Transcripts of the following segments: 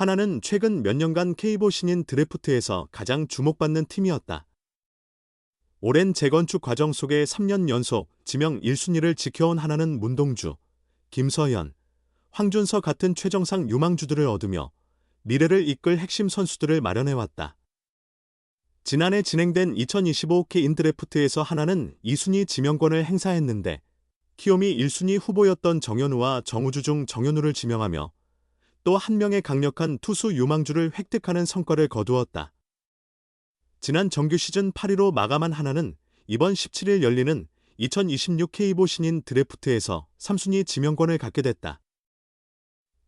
하나는 최근 몇 년간 K보 신인 드래프트에서 가장 주목받는 팀이었다. 오랜 재건축 과정 속에 3년 연속 지명 1순위를 지켜온 하나는 문동주, 김서현, 황준서 같은 최정상 유망주들을 얻으며 미래를 이끌 핵심 선수들을 마련해왔다. 지난해 진행된 2025K 인 드래프트에서 하나는 2순위 지명권을 행사했는데 키움이 1순위 후보였던 정현우와 정우주 중 정현우를 지명하며 또 한 명의 강력한 투수 유망주를 획득하는 성과를 거두었다. 지난 정규 시즌 8위로 마감한 하나는 이번 17일 열리는 2026 K보 신인 드래프트에서 3순위 지명권을 갖게 됐다.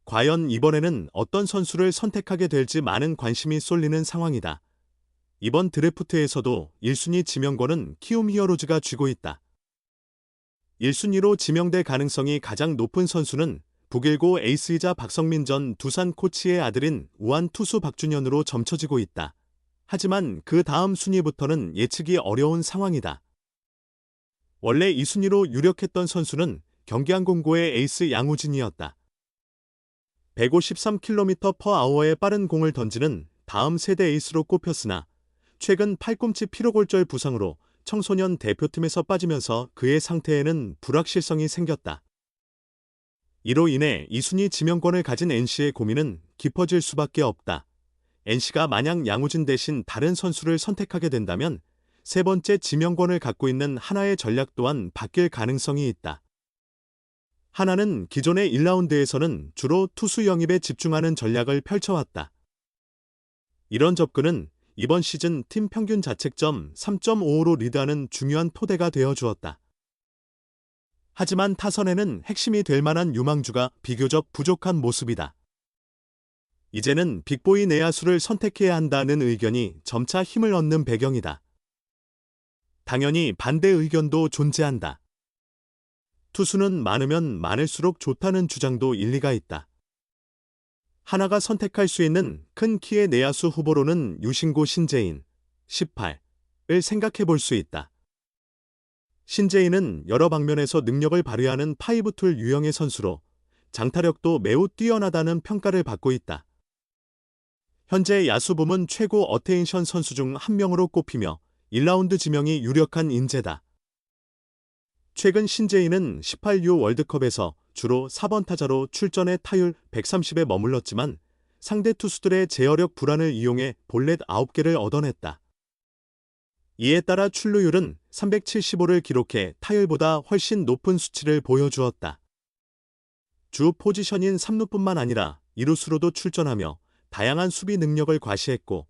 과연 이번에는 어떤 선수를 선택하게 될지 많은 관심이 쏠리는 상황이다. 이번 드래프트에서도 1순위 지명권은 키움 히어로즈가 쥐고 있다. 1순위로 지명될 가능성이 가장 높은 선수는 북일고 에이스이자 박성민 전 두산 코치의 아들인 우한 투수 박준현으로 점쳐지고 있다. 하지만 그 다음 순위부터는 예측이 어려운 상황이다. 원래 2순위로 유력했던 선수는 경기항공고의 에이스 양우진이었다. 153km/h의 빠른 공을 던지는 다음 세대 에이스로 꼽혔으나 최근 팔꿈치 피로골절 부상으로 청소년 대표팀에서 빠지면서 그의 상태에는 불확실성이 생겼다. 이로 인해 이순위 지명권을 가진 NC의 고민은 깊어질 수밖에 없다. NC가 만약 양우진 대신 다른 선수를 선택하게 된다면 세 번째 지명권을 갖고 있는 하나의 전략 또한 바뀔 가능성이 있다. 하나는 기존의 1라운드에서는 주로 투수 영입에 집중하는 전략을 펼쳐왔다. 이런 접근은 이번 시즌 팀 평균 자책점 3.55로 리드하는 중요한 토대가 되어 주었다. 하지만 타선에는 핵심이 될 만한 유망주가 비교적 부족한 모습이다. 이제는 빅보이 내야수를 선택해야 한다는 의견이 점차 힘을 얻는 배경이다. 당연히 반대 의견도 존재한다. 투수는 많으면 많을수록 좋다는 주장도 일리가 있다. 하나가 선택할 수 있는 큰 키의 내야수 후보로는 유신고 신재인 18을 생각해 볼 수 있다. 신재인은 여러 방면에서 능력을 발휘하는 파이브툴 유형의 선수로 장타력도 매우 뛰어나다는 평가를 받고 있다. 현재 야수 부문 최고 어테인션 선수 중 한 명으로 꼽히며 1라운드 지명이 유력한 인재다. 최근 신재인은 18U 월드컵에서 주로 4번 타자로 출전해 타율 130에 머물렀지만 상대 투수들의 제어력 불안을 이용해 볼넷 9개를 얻어냈다. 이에 따라 출루율은 375를 기록해 타율보다 훨씬 높은 수치를 보여주었다. 주 포지션인 3루뿐만 아니라 2루수로도 출전하며 다양한 수비 능력을 과시했고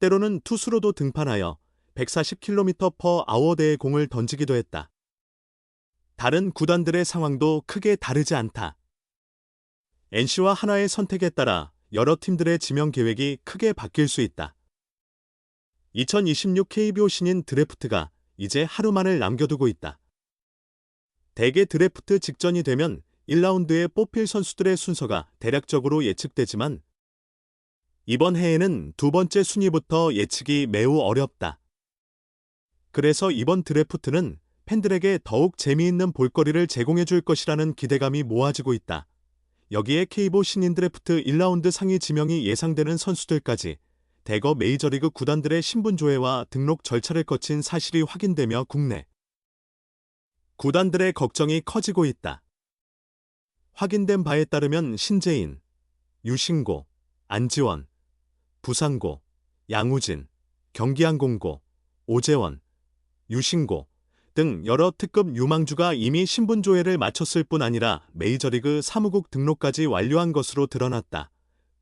때로는 투수로도 등판하여 140km/h대의 공을 던지기도 했다. 다른 구단들의 상황도 크게 다르지 않다. NC와 하나의 선택에 따라 여러 팀들의 지명 계획이 크게 바뀔 수 있다. 2026 KBO 신인 드래프트가 이제 하루만을 남겨두고 있다. 대개 드래프트 직전이 되면 1라운드에 뽑힐 선수들의 순서가 대략적으로 예측되지만 이번 해에는 두 번째 순위부터 예측이 매우 어렵다. 그래서 이번 드래프트는 팬들에게 더욱 재미있는 볼거리를 제공해 줄 것이라는 기대감이 모아지고 있다. 여기에 K보 신인 드래프트 1라운드 상위 지명이 예상되는 선수들까지 대거 메이저리그 구단들의 신분 조회와 등록 절차를 거친 사실이 확인되며 국내 구단들의 걱정이 커지고 있다. 확인된 바에 따르면 신재인, 유신고, 안지원, 부상고, 양우진, 경기항공고, 오재원, 유신고, 등 여러 특급 유망주가 이미 신분 조회를 마쳤을 뿐 아니라 메이저리그 사무국 등록까지 완료한 것으로 드러났다.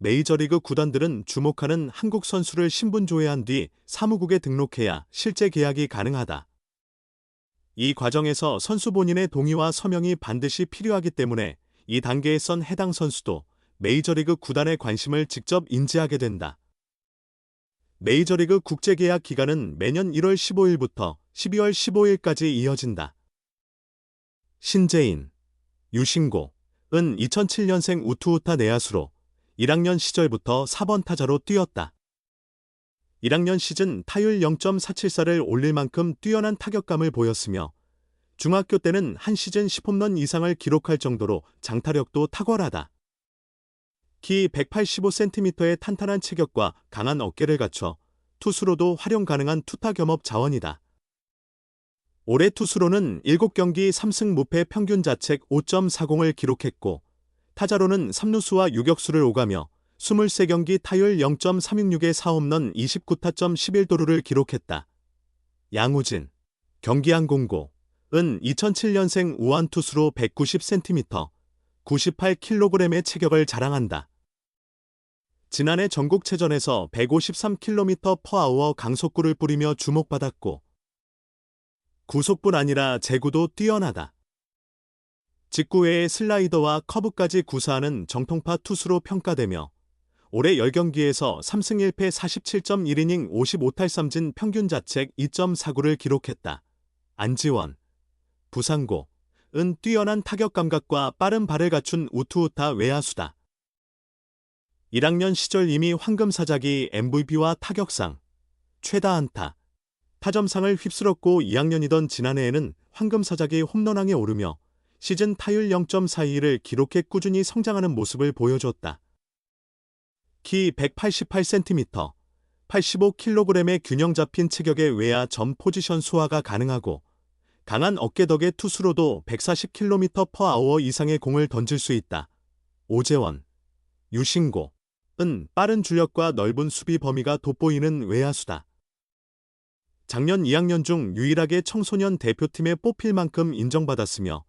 메이저리그 구단들은 주목하는 한국 선수를 신분 조회한 뒤 사무국에 등록해야 실제 계약이 가능하다. 이 과정에서 선수 본인의 동의와 서명이 반드시 필요하기 때문에 이 단계에 선 해당 선수도 메이저리그 구단의 관심을 직접 인지하게 된다. 메이저리그 국제계약 기간은 매년 1월 15일부터 12월 15일까지 이어진다. 신재인, 유신고, 은 2007년생 우투우타 내야수로 1학년 시절부터 4번 타자로 뛰었다. 1학년 시즌 타율 0.474를 올릴 만큼 뛰어난 타격감을 보였으며 중학교 때는 한 시즌 10홈런 이상을 기록할 정도로 장타력도 탁월하다. 키 185cm의 탄탄한 체격과 강한 어깨를 갖춰 투수로도 활용 가능한 투타 겸업 자원이다. 올해 투수로는 7경기 3승 무패 평균 자책 5.40을 기록했고 타자로는 3루수와 유격수를 오가며 23경기 타율 0.366의 4홈런 29타점 11도루를 기록했다. 양우진, 경기한 공고, 은 2007년생 우한 투수로 190cm, 98kg의 체격을 자랑한다. 지난해 전국체전에서 153km 퍼아워 강속구를 뿌리며 주목받았고 구속뿐 아니라 제구도 뛰어나다. 직구 외에 슬라이더와 커브까지 구사하는 정통파 투수로 평가되며 올해 10경기에서 3승 1패 47.1이닝 55탈삼진 평균 자책 2.49를 기록했다. 안지원, 부상고, 은 뛰어난 타격 감각과 빠른 발을 갖춘 우투우타 외야수다. 1학년 시절 이미 황금사자기 MVP와 타격상, 최다 안타, 타점상을 휩쓸었고 2학년이던 지난해에는 황금사자기 홈런왕에 오르며 시즌 타율 0.42를 기록해 꾸준히 성장하는 모습을 보여줬다. 키 188cm, 85kg의 균형 잡힌 체격의 외야 점 포지션 소화가 가능하고 강한 어깨 덕에 투수로도 140km per hour 이상의 공을 던질 수 있다. 오재원, 유신고, 은 빠른 주력과 넓은 수비 범위가 돋보이는 외야수다. 작년 2학년 중 유일하게 청소년 대표팀에 뽑힐 만큼 인정받았으며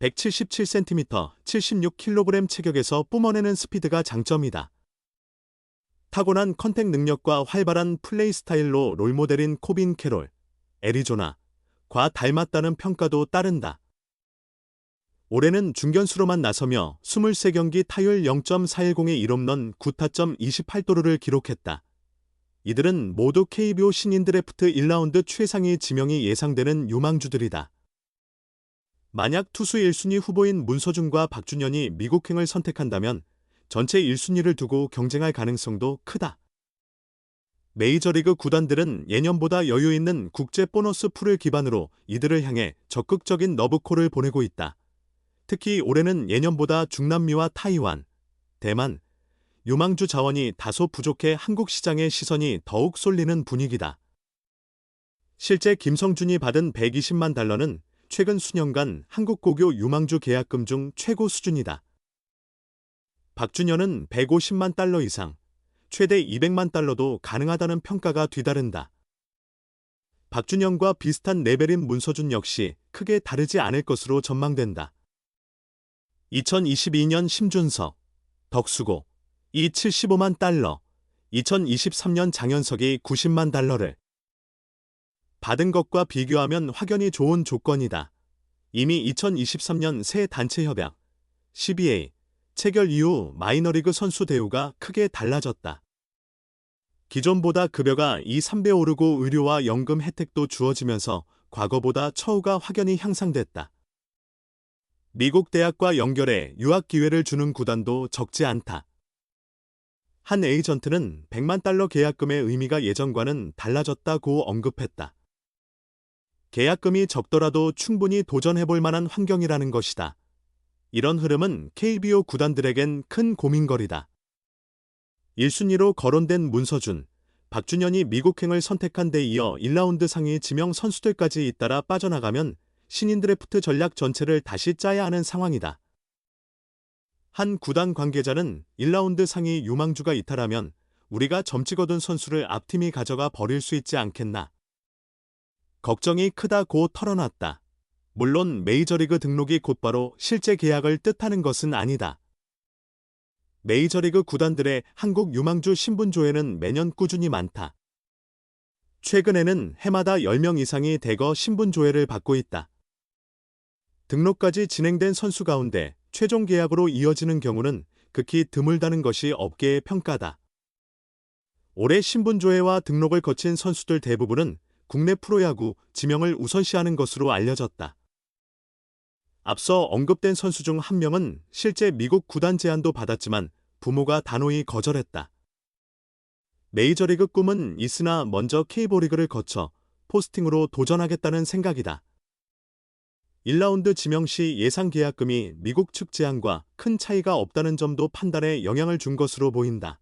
177cm, 76kg 체격에서 뿜어내는 스피드가 장점이다. 타고난 컨택 능력과 활발한 플레이 스타일로 롤모델인 코빈 캐롤, 애리조나, 과 닮았다는 평가도 따른다. 올해는 중견수로만 나서며 23경기 타율 0.410의 1홈런 9타점 28도루를 기록했다. 이들은 모두 KBO 신인 드래프트 1라운드 최상위 지명이 예상되는 유망주들이다. 만약 투수 1순위 후보인 문서준과 박준현이 미국행을 선택한다면 전체 1순위를 두고 경쟁할 가능성도 크다. 메이저리그 구단들은 예년보다 여유 있는 국제 보너스 풀을 기반으로 이들을 향해 적극적인 러브콜을 보내고 있다. 특히 올해는 예년보다 중남미와 타이완, 대만, 유망주 자원이 다소 부족해 한국 시장의 시선이 더욱 쏠리는 분위기다. 실제 김성준이 받은 120만 달러는 최근 수년간 한국 고교 유망주 계약금 중 최고 수준이다. 박준현은 150만 달러 이상, 최대 200만 달러도 가능하다는 평가가 뒤따른다. 박준현과 비슷한 레벨인 문서준 역시 크게 다르지 않을 것으로 전망된다. 2022년 심준석, 덕수고, 이 75만 달러, 2023년 장현석이 90만 달러를 받은 것과 비교하면 확연히 좋은 조건이다. 이미 2023년 새 단체 협약, CBA, 체결 이후 마이너리그 선수 대우가 크게 달라졌다. 기존보다 급여가 2, 3배 오르고 의료와 연금 혜택도 주어지면서 과거보다 처우가 확연히 향상됐다. 미국 대학과 연결해 유학 기회를 주는 구단도 적지 않다. 한 에이전트는 100만 달러 계약금의 의미가 예전과는 달라졌다고 언급했다. 계약금이 적더라도 충분히 도전해볼 만한 환경이라는 것이다. 이런 흐름은 KBO 구단들에겐 큰 고민거리다. 1순위로 거론된 문서준, 박준현이 미국행을 선택한 데 이어 1라운드 상위 지명 선수들까지 잇따라 빠져나가면 신인 드래프트 전략 전체를 다시 짜야 하는 상황이다. 한 구단 관계자는 1라운드 상위 유망주가 이탈하면 우리가 점찍 얻은 선수를 앞팀이 가져가 버릴 수 있지 않겠나. 걱정이 크다고 털어놨다. 물론 메이저리그 등록이 곧바로 실제 계약을 뜻하는 것은 아니다. 메이저리그 구단들의 한국 유망주 신분 조회는 매년 꾸준히 많다. 최근에는 해마다 10명 이상이 대거 신분 조회를 받고 있다. 등록까지 진행된 선수 가운데 최종 계약으로 이어지는 경우는 극히 드물다는 것이 업계의 평가다. 올해 신분조회와 등록을 거친 선수들 대부분은 국내 프로야구 지명을 우선시하는 것으로 알려졌다. 앞서 언급된 선수 중 한 명은 실제 미국 구단 제안도 받았지만 부모가 단호히 거절했다. 메이저리그 꿈은 있으나 먼저 K보리그를 거쳐 포스팅으로 도전하겠다는 생각이다. 1라운드 지명 시 예상 계약금이 미국 측 제안과 큰 차이가 없다는 점도 판단에 영향을 준 것으로 보인다.